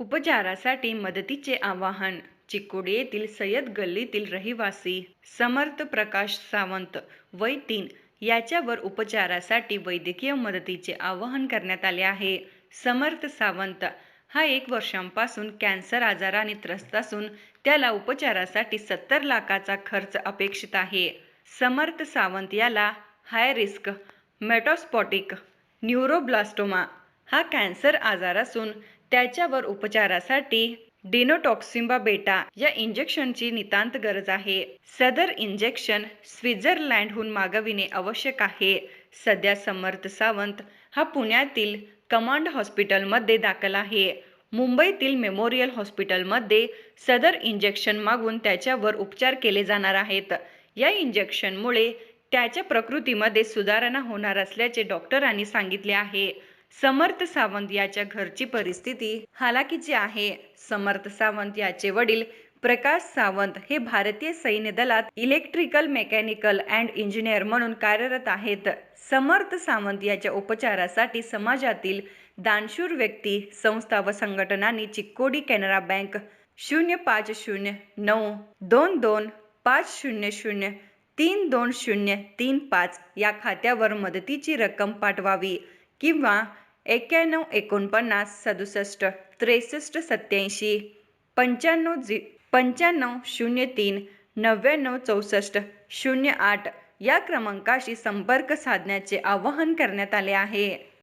उपचारासाठी मदतीचे आवाहन. चिकोडी येथील सय्यद गल्लीतील रहिवासी समर्थ प्रकाश सावंत वय तीन याच्यावर उपचारासाठी वैद्यकीय मदतीचे आवाहन करण्यात आले आहे. समर्थ सावंत हा एक वर्षांपासून कॅन्सर आजाराने त्रस्त असून त्याला उपचारासाठी सत्तर लाखाचा खर्च अपेक्षित आहे. समर्थ सावंत याला हाय रिस्क मेटॉस्पॉटिक न्यूरोब्लास्टोमा हा कॅन्सर आजार असून त्याच्यावर उपचारासाठी डिनोटॉक्सिंबा बेटा या इंजेक्शनची नितांत गरज आहे. सदर इंजेक्शन स्वित्झर्लंडहून मागविणे आवश्यक आहे. सध्या समर्थ सावंत हा पुण्यातील कमांड हॉस्पिटलमध्ये दाखल आहे. मुंबईतील मेमोरियल हॉस्पिटलमध्ये सदर इंजेक्शन मागून त्याच्यावर उपचार केले जाणार आहेत. या इंजेक्शनमुळे त्याच्या प्रकृतीमध्ये सुधारणा होणार असल्याचे डॉक्टरांनी सांगितले आहे. समर्थ सावंत याच्या घरची परिस्थिती हालाकीची आहे समर्थ सावंत याचे वडील प्रकाश सावंत हे भारतीय सैन्य दलात इलेक्ट्रिकल मेकॅनिकल अँड इंजिनियर म्हणून कार्यरत आहेत. समर्थ सावंत याच्या उपचारासाठी समाजातील दानशूर व्यक्ती संस्था व संघटनांनी चिक्कोडी कॅनरा बँक शून्य पाच शून्य नऊ दोन दोन पाच शून्य शून्य तीन दोन शून्य तीन पाच या खात्यावर मदतीची रक्कम पाठवावी. किंवा एक्क्याण्णव एकोणपन्नास सदुसष्ट त्रेसष्ट सत्याऐंशी पंच्याण्णव झि पंच्याण्णव शून्य तीन नव्याण्णव चौसष्ट शून्य आठ या क्रमांकाशी संपर्क साधण्याचे आवाहन करण्यात आले आहे.